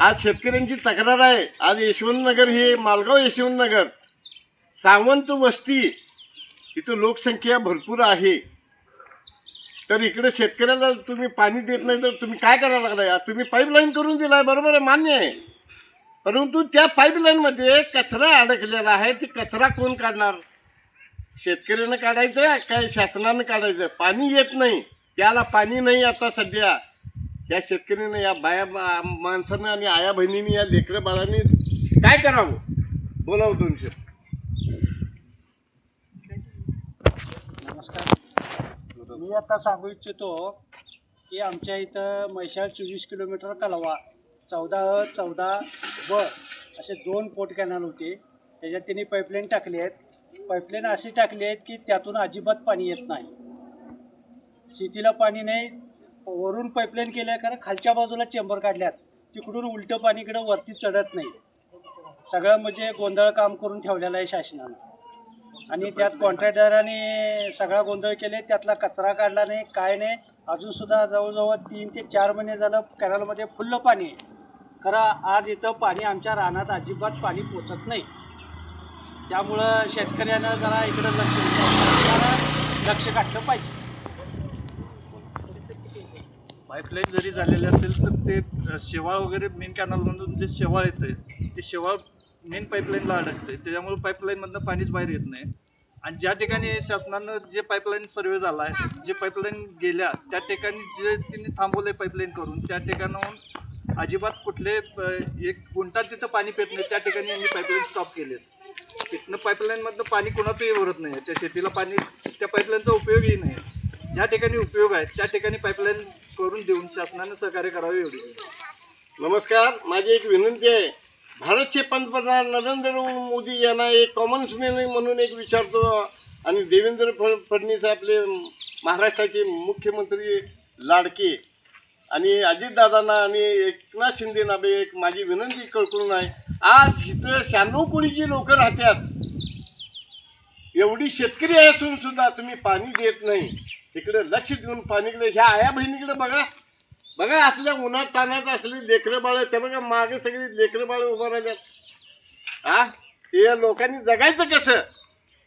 आज शेतकऱ्यांची तक्रार आहे. आज यशवंत नगर हे मालगाव यशवंत नगर. सावंत वस्ती इथं लोकसंख्या भरपूर आहे. तर इकडे शेतकऱ्याला तुम्ही पाणी देत नाही तर तुम्ही काय करायला लागलाय? तुम्ही पाईपलाईन करून दिलाय. बरोबर आहे मान्य आहे. परंतु त्या पाईपलाईनमध्ये कचरा अडकलेला आहे. ते कचरा कोण काढणार? शेतकऱ्यानं काढायचं काय शासनानं काढायचं पाणी येत नाही. त्याला पाणी नाही आता सध्या. या शेतकऱ्यानं या बाया मा- माणसानं आणि आया बहिणीने या लेकरं बाळांनी काय करावं? बोलावं दोनशे. नमस्कार. मी आता सांगू इच्छितो की आमच्या इथं म्हैसाळ चोवीस किलोमीटर कलवा चौदा अ चौदा ब असे दोन पोट कॅनल होते. त्याच्यात त्यांनी पाईपलाईन टाकली आहेत. पाईपलाईन अशी टाकली आहेत की त्यातून अजिबात पाणी येत नाही. शेतीला पाणी नाही वरून पाईपलाईन केल्या कारण खालच्या बाजूला चेंबर काढल्यात. तिकडून उलटं पाणी इकडं वरती चढत नाही. सगळं म्हणजे गोंधळ काम करून ठेवलेलं आहे शासनानं. आणि त्यात कॉन्ट्रॅक्टरांनी सगळा गोंधळ केले त्यातला कचरा काढला नाही काय नाही. अजून सुद्धा जवळजवळ तीन ते चार महिने झालं कॅनलमध्ये फुल्ल पाणी आहे. खरं आज इथं पाणी आमच्या रानात अजिबात पाणी पोचत नाही. त्यामुळं शेतकऱ्यानं जरा इकडं लक्ष लक्ष काढलं पाहिजे. पाईपलाईन जरी झालेली असेल तर ते शेवाळ वगैरे मेन कॅनलमधून जे शेवाळ येतं ते शेवाळ मेन पाईपलाईनला अडकतं त्याच्यामुळे पाईपलाईनमधनं पाणीच बाहेर येत नाही. आणि ज्या ठिकाणी शासनानं जे पाईपलाईन सर्वे झाला आहे जे पाईपलाईन गेल्या त्या ठिकाणी जे त्यांनी आहे पाईपलाईन करून त्या ठिकाणाहून अजिबात कुठले एक गुंठात जिथं पाणी पेत नाही त्या ठिकाणी यांनी पाईपलाईन स्टॉप केले तिथनं पाईपलाईनमधनं पाणी कोणाचंही भरत नाही. त्या शेतीला पाणी त्या पाईपलाईनचा उपयोगही नाही. ज्या ठिकाणी उपयोग आहे त्या ठिकाणी पाईपलाईन करून देऊन शासनानं सहकार्य करावे एवढी. नमस्कार माझी एक विनंती आहे. भारतचे पंतप्रधान नरेंद्र मोदी यांना एक कॉमन्स मॅन म्हणून एक विचारतो. आणि देवेंद्र फ- फडणवीस आपले महाराष्ट्राचे मुख्यमंत्री लाडके. आणि अजितदादांना आणि एकनाथ शिंदेना नाबे एक माझी विनंती कळकळून आहे. आज इथं शहाण्णव कोळीची लोकं राहतात. एवढी शेतकरी असून सुद्धा तुम्ही पाणी देत नाही. तिकडे लक्ष देऊन पाणीकडे ह्या आया बहिणीकडे बघा. बघा असल्या उन्हात तानात असले लेकरं बाळ ते बघा मागे सगळी लेकरं बाळ उभं राहिल्यात. हा ते लोकांनी जगायचं कसं?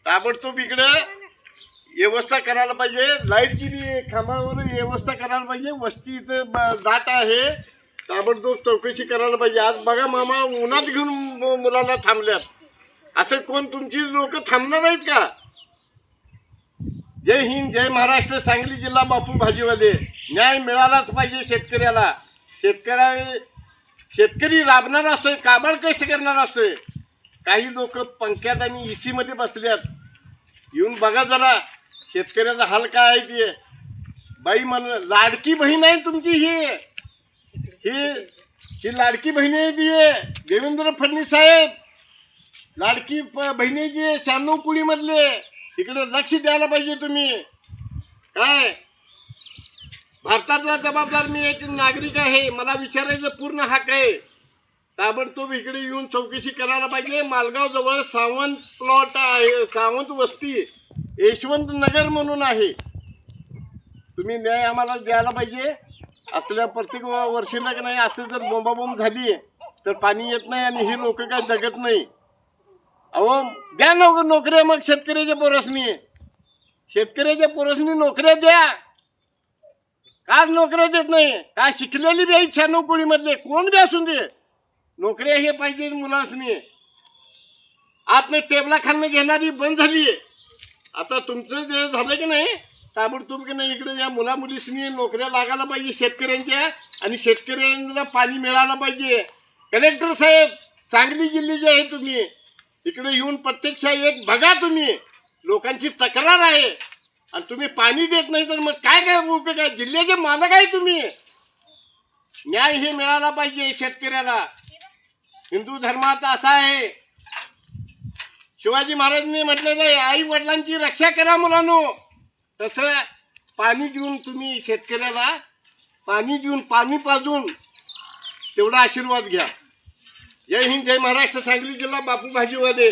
ताबडतोब इकडं व्यवस्था करायला पाहिजे. लाईटची बी खांबावर व्यवस्था करायला पाहिजे. वस्ती इथं जात आहे. ताबडतोब चौकशी करायला पाहिजे. आज बघा मामा उन्हात घेऊन मुलांना मुलाला थांबल्यात. असं कोण तुमची लोक थांबणार नाहीत का? जय हिंद जय महाराष्ट्र सांगली जिल्हा बापू भाजीवाले. न्याय मिळालाच पाहिजे शेतकऱ्याला. शेतकऱ्या शेतकरी राबणार असतोय काबाड कष्ट करणार असतोय. काही लोक पंख्यात आणि इसी मध्ये बसल्यात. येऊन बघा जरा शेतकऱ्याचा हाल काय आहे ते. बाई म्हण लाडकी बहीण आहे तुमची ही. ही ही लाडकी बहीण आहे ती. देवेंद्र फडणवीस साहेब. लाडकी प- बहिणी जी शहाण्णव कुळीमधले. इकडे लक्ष द्यायला पाहिजे तुम्ही. काय? भारतातला जबाबदार मी एक नागरिक आहे. मला विचारायचं पूर्ण हक आहे. ताबडतोब इकडे येऊन चौकशी करायला पाहिजे. मालगाव जवळ सावंत प्लॉट आहे. सावंत वस्ती. यशवंत नगर म्हणून आहे. तुम्ही न्याय आम्हाला द्यायला पाहिजे. असल्या प्रत्येक व- वर्षीला की नाही असं जर बोंबाबोंब झाली तर पाणी येत नाही आणि ही लोक काय जगत नाही. अहो द्या नोक नोकऱ्या मग शेतकऱ्याच्या पोरसनी. शेतकऱ्याच्या पोरसनी नोकऱ्या द्या. का नोकऱ्या देत नाही. का शिकलेली बी आहेत शहाण्णव कोण बी असून दे? नोकऱ्या हे पाहिजे मुलासनी. आतनं टेबला खाणं घेणारी बंद झाली. आता तुमचं जे झालं की नाही ताबडतोब की नाही इकडे या मुला मुलीसनी नोकऱ्या लागायला पाहिजे शेतकऱ्यांच्या आणि शेतकऱ्यांना पाणी मिळालं पाहिजे. कलेक्टर साहेब सांगली जिल्ह्याचे आहे तुम्ही. तिकडे येऊन प्रत्यक्ष एक बघा तुम्ही. लोकांची तक्रार आहे. आणि तुम्ही पाणी देत नाही तर मग काय काय उपयोग आहे? जिल्ह्याचे मालक आहे तुम्ही. न्याय हे मिळाला पाहिजे शेतकऱ्याला. हिंदू धर्माचा असा आहे. शिवाजी महाराजांनी म्हटलेलं आहे आई वडिलांची रक्षा करा मुलांनो. तसं पाणी देऊन तुम्ही शेतकऱ्याला पाणी देऊन पाणी पाजून तेवढा आशीर्वाद घ्या. जय हिंद जय महाराष्ट्र. सांगली जिल्हा बापू भाजीवाले.